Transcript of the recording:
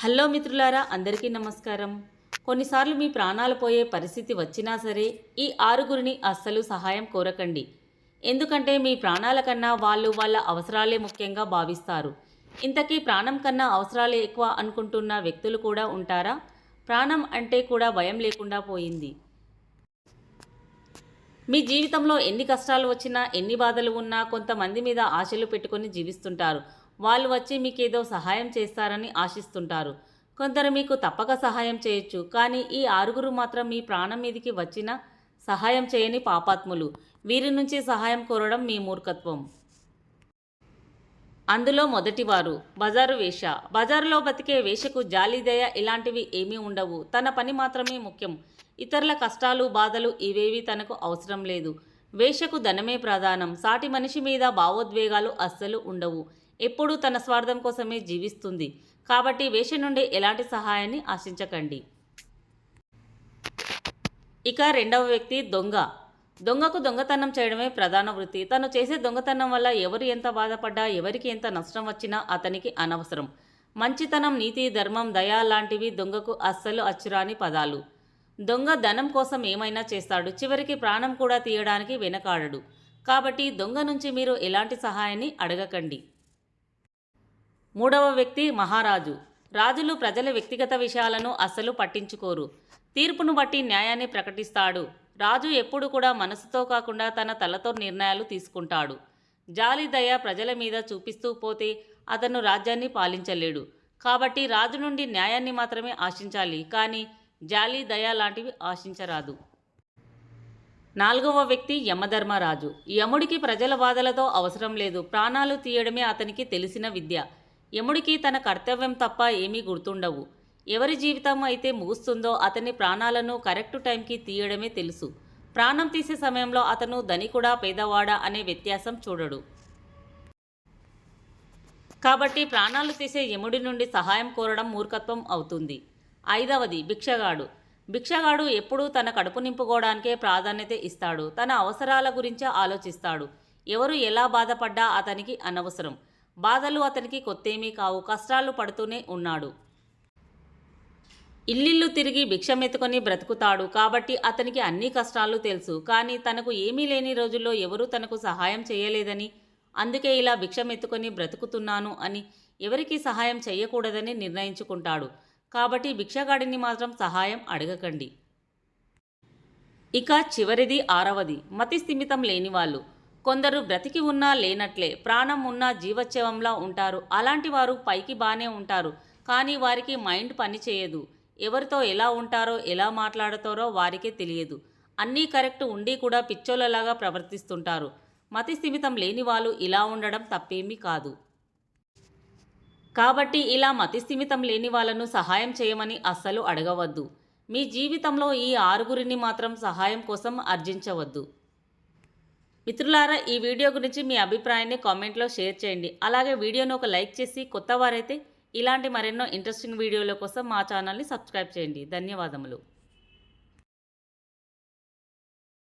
Hello మిత్రులారా అందరికీ నమస్కారం. కొన్నిసార్లు మీ ప్రాణాలు పోయే పరిస్థితి వచ్చినా సరే ఈ ఆరుగురిని అస్సలు సహాయం కోరకండి. ఎందుకంటే మీ ప్రాణాల కన్నా వాళ్ళు వాళ్ళ అవసరాలే ముఖ్యంగా భావిస్తారు. ఇంతకీ ప్రాణం కన్నా అవసరాలే ఎక్కువ అనుకుంటున్న వ్యక్తులు కూడా ఉంటారా? ప్రాణం అంటే కూడా భయం లేకుండా పోయింది. మీ జీవితంలో ఎన్ని కష్టాలు వచ్చినా ఎన్ని బాధలు ఉన్నా కొంతమంది మీద ఆశలు పెట్టుకొని జీవిస్తుంటారు. వాళ్ళు వచ్చి మీకు ఏదో సహాయం చేస్తారని ఆశిస్తుంటారు. కొందరు మీకు తప్పక సహాయం చేయొచ్చు కానీ ఈ ఆరుగురు మాత్రం మీ ప్రాణం మీదికి వచ్చిన సహాయం చేయని పాపాత్ములు. వీరి నుంచి సహాయం కోరడం మీ మూర్ఖత్వం. అందులో మొదటివారు బజారు వేష. బజారులో బతికే వేషకు జాలిదయ ఇలాంటివి ఏమీ ఉండవు. తన పని మాత్రమే ముఖ్యం. ఇతరుల కష్టాలు బాధలు ఇవేవి తనకు అవసరం లేదు. వేషకు ధనమే ప్రధానం. సాటి మనిషి మీద భావోద్వేగాలు అస్సలు ఉండవు. ఎప్పుడూ తన స్వార్థం కోసమే జీవిస్తుంది. కాబట్టి వేష నుండి ఎలాంటి సహాయాన్ని ఆశించకండి. ఇక రెండవ వ్యక్తి దొంగ. దొంగకు దొంగతనం చేయడమే ప్రధాన వృత్తి. తను చేసే దొంగతనం వల్ల ఎవరు ఎంత బాధపడ్డా ఎవరికి ఎంత నష్టం వచ్చినా అతనికి అనవసరం. మంచితనం నీతి ధర్మం దయ లాంటివి దొంగకు అస్సలు అచ్చురాని పదాలు. దొంగ ధనం కోసం ఏమైనా చేస్తాడు. చివరికి ప్రాణం కూడా తీయడానికి వెనకాడడు. కాబట్టి దొంగ నుంచి మీరు ఎలాంటి సహాయాన్ని అడగకండి. మూడవ వ్యక్తి మహారాజు. రాజులు ప్రజల వ్యక్తిగత విషయాలను అస్సలు పట్టించుకోరు. తీర్పును బట్టి న్యాయాన్ని ప్రకటిస్తాడు. రాజు ఎప్పుడు కూడా మనసుతో కాకుండా తన తలతో నిర్ణయాలు తీసుకుంటాడు. జాలి దయ ప్రజల మీద చూపిస్తూ పోతే అతను రాజ్యాన్ని పాలించలేడు. కాబట్టి రాజు నుండి న్యాయాన్ని మాత్రమే ఆశించాలి. కానీ జాలి దయ లాంటివి ఆశించరాదు. నాలుగవ వ్యక్తి యమధర్మరాజు. యముడికి ప్రజల బాధలతో అవసరం లేదు. ప్రాణాలు తీయడమే అతనికి తెలిసిన విద్య. యముడికి తన కర్తవ్యం తప్ప ఏమీ గుర్తుండవు. ఎవరి జీవితం అయితే ముగుస్తుందో అతని ప్రాణాలను కరెక్ట్ టైంకి తీయడమే తెలుసు. ప్రాణం తీసే సమయంలో అతను ధనికుడా పేదవాడా అనే వ్యత్యాసం చూడడు. కాబట్టి ప్రాణాలు తీసే యముడి నుండి సహాయం కోరడం మూర్ఖత్వం అవుతుంది. ఐదవది భిక్షగాడు. భిక్షగాడు ఎప్పుడూ తన కడుపు నింపుకోవడానికే ప్రాధాన్యత ఇస్తాడు. తన అవసరాల గురించే ఆలోచిస్తాడు. ఎవరు ఎలా బాధపడ్డా అతనికి అనవసరం. బాధలు అతనికి కొత్తేమీ కావు కష్టాలు పడుతూనే ఉన్నాడు. ఇల్లిల్లు తిరిగి భిక్షమెత్తుకొని బ్రతుకుతాడు. కాబట్టి అతనికి అన్ని కష్టాలు తెలుసు. కానీ తనకు ఏమీ లేని రోజుల్లో ఎవరూ తనకు సహాయం చేయలేదని అందుకే ఇలా భిక్షమెత్తుకొని బ్రతుకుతున్నాను అని ఎవరికి సహాయం చేయకూడదని నిర్ణయించుకుంటాడు. కాబట్టి భిక్షగాడిని మాత్రం సహాయం అడగకండి. ఇక చివరిది ఆరవది. మతి స్థిమితం లేనివాళ్ళు కొందరు బ్రతికి ఉన్నా లేనట్లే ప్రాణం ఉన్నా జీవోత్సవంలా ఉంటారు. అలాంటి వారు పైకి బానే ఉంటారు కానీ వారికి మైండ్ పని చేయదు. ఎవరితో ఎలా ఉంటారో ఎలా మాట్లాడతారో వారికే తెలియదు. అన్నీ కరెక్ట్ ఉండి కూడా పిచ్చోళ్ళలాగా ప్రవర్తిస్తుంటారు. మతి స్థిమితం లేని వాళ్ళు ఇలా ఉండడం తప్పేమీ కాదు. కాబట్టి ఇలా మతి స్థిమితం లేని వాళ్ళను సహాయం చేయమని అస్సలు అడగవద్దు. మీ జీవితంలో ఈ ఆరుగురిని మాత్రం సహాయం కోసం అర్జించవద్దు. మిత్రులారా ఈ వీడియో గురించి మీ అభిప్రాయాన్ని కామెంట్లో షేర్ చేయండి. అలాగే వీడియోను ఒక లైక్ చేసి కొత్త వారైతే ఇలాంటి మరెన్నో ఇంట్రెస్టింగ్ వీడియోల కోసం మా ఛానల్ని సబ్స్క్రైబ్ చేయండి. ధన్యవాదములు.